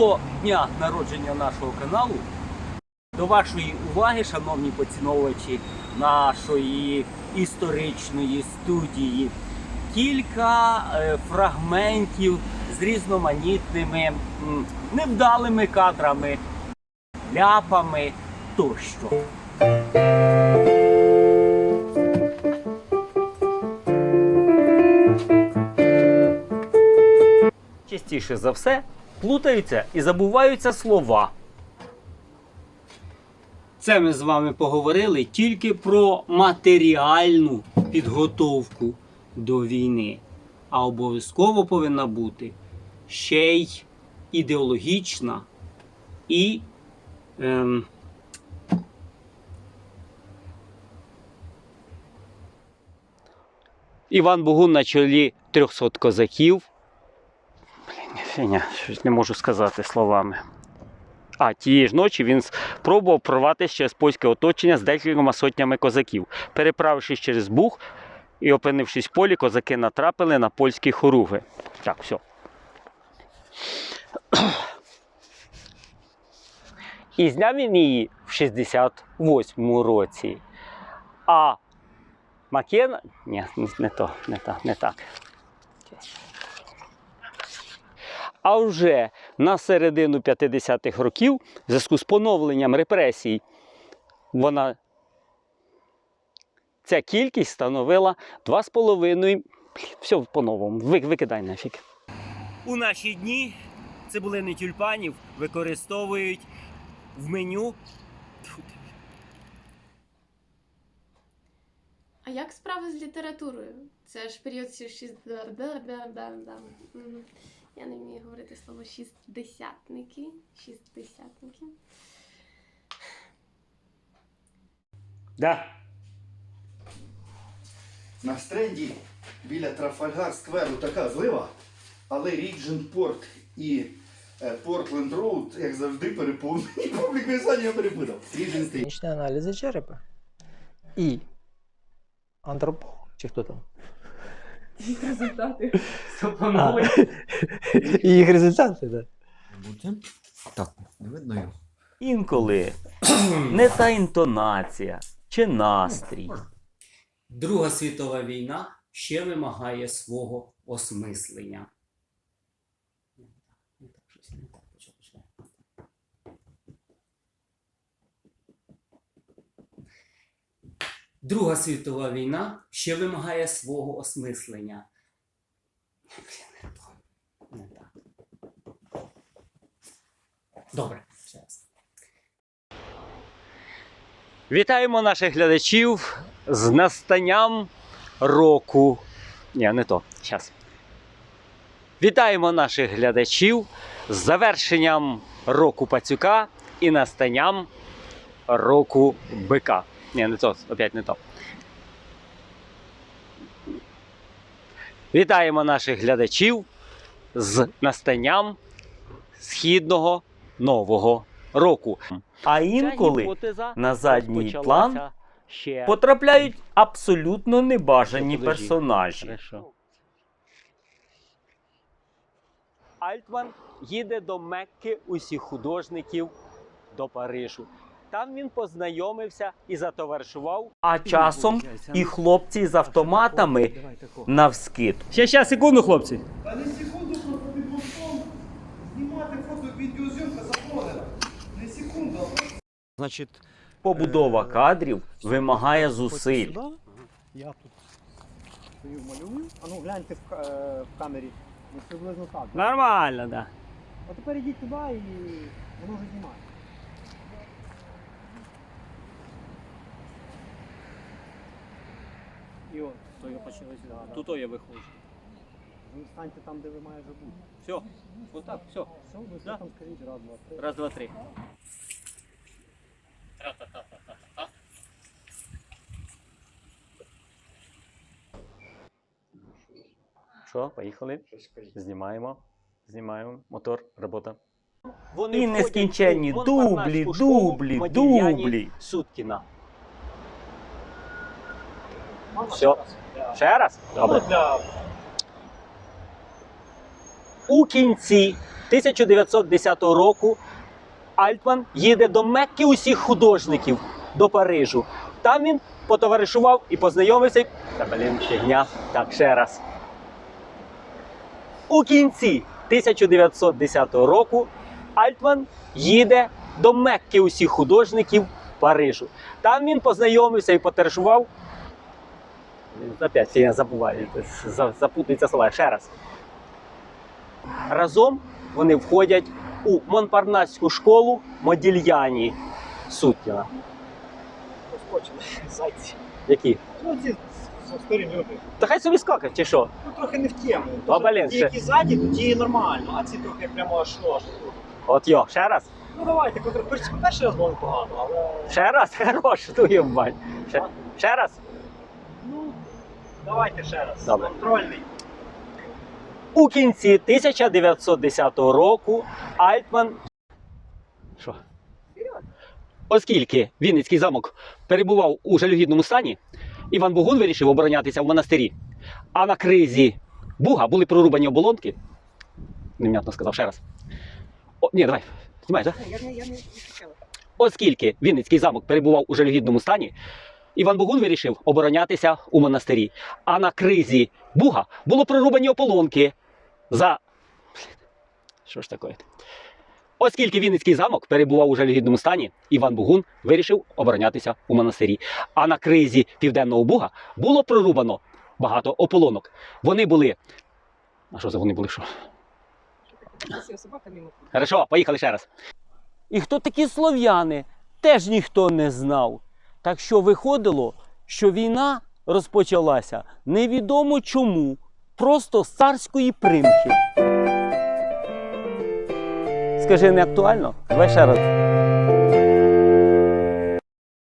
до дня народження нашого каналу. До вашої уваги, шановні поціновувачі нашої історичної студії, кілька е, фрагментів з різноманітними невдалими кадрами, ляпами тощо. Частіше за все плутаються і забуваються слова. Це ми з вами поговорили тільки про матеріальну підготовку до війни. А обов'язково повинна бути ще й ідеологічна і ем, Іван Богун на чолі 300 козаків. Фіня, щось не можу сказати словами. А тієї ж ночі він спробував прорватися через польське оточення з декількома сотнями козаків. Переправившись через Буг і опинившись в полі, козаки натрапили на польські хоруги. Так, все. І зняв він її в 68-му році. А Макена. Ні, не то, не то, не так. А вже на середину 50-х років, в зв'язку з поновленням репресій, вона ця кількість становила 2,5. Все по-новому, викидай нафіг. У наші дні цибулини тюльпанів використовують в меню. А як справи з літературою? Це ж період 60. Я не вмію говорити слово шістдесятники. Шістдесятники. Да. На стренді біля Трафальгар скверу така злива, але Ріджен Порт і е, Портленд Роуд, як завжди, переповнені публікою сані я перепутав. Клінічні аналізи черепа. І антрополог, чи хто там? Результати. А, і їх результати, так. Бути. Так, не видно його. Інколи не та інтонація чи настрій. Друга світова війна ще вимагає свого осмислення. Не так, щось не так, почав, почав. Друга світова війна ще вимагає свого осмислення. Не так. Добре, раз. Вітаємо наших глядачів з настанням року. Ні, не то. Зараз. Вітаємо наших глядачів з завершенням року пацюка і настанням року бика. Ні, не то, опять не то. Вітаємо наших глядачів з настанням східного нового року. А інколи на задній план потрапляють абсолютно небажані персонажі. Альтман їде до Мекки усіх художників до Парижу. Там він познайомився і затоваришував. А часом і хлопці з автоматами навскид. Ще, ще, секунду, хлопці. Та не секунду просто під мостом знімати фото відеозйомка заборонена. Не секунду. Значить, Побудова кадрів вимагає зусиль. Я тут стою малюю. А ну гляньте в, е, в камері. Приблизно так. Нормально, так. Да. А тепер йдіть туди і воно вже знімає. І от, то я почали сюди. Тут я виходжу. Ви станьте там, де ви маєте бути. Все, отак, все. Все, ви Да. там скажіть раз, два, три. Раз, два, три. Що, поїхали? Знімаємо. Знімаємо. Мотор, робота. І нескінченні дублі, дублі, дублі. Суткіна. Все. Ще раз? Добре. У кінці 1910 року Альтман їде до Мекки усіх художників до Парижу. Там він потоваришував і познайомився. Та блін, фігня. Так, ще раз. У кінці 1910 року Альтман їде до Мекки усіх художників Парижу. Там він познайомився і потоваришував. Опять я забуваю, за- запутується слова. Ще раз. Разом вони входять у Монпарнасську школу Модільяні Сутніна. Зайці. Які? Ну, ці старі люди. Та хай собі скакать, чи що? Ну, трохи не в тему. Ті, які ззаді, ті нормально, а ці трохи прямо аж ну, аж тут. От йо, ще раз. Ну давайте, перший раз було непогано, але. Ще раз, хорош, твою мать. Ще, ще раз. Давайте ще раз. Добре. Контрольний. У кінці 1910 року Альтман. Що? Оскільки Вінницький замок перебував у жалюгідному стані, Іван Богун вирішив оборонятися в монастирі. А на кризі Буга були прорубані оболонки. Невнятно сказав ще раз. О, ні, давай. Знімаєш, так? Я не, я. Оскільки Вінницький замок перебував у жалюгідному стані, Іван Богун вирішив оборонятися у монастирі. А на кризі Буга було прорубані ополонки за. Що ж таке? Оскільки Вінницький замок перебував у жалюгідному стані, Іван Бугун вирішив оборонятися у монастирі. А на кризі Південного Буга було прорубано багато ополонок. Вони були. А що за вони були? Що? Хорошо, поїхали ще раз. І хто такі слов'яни, теж ніхто не знав. Так що виходило, що війна розпочалася невідомо чому, просто з царської примхи. Скажи, не актуально? Давай ще раз.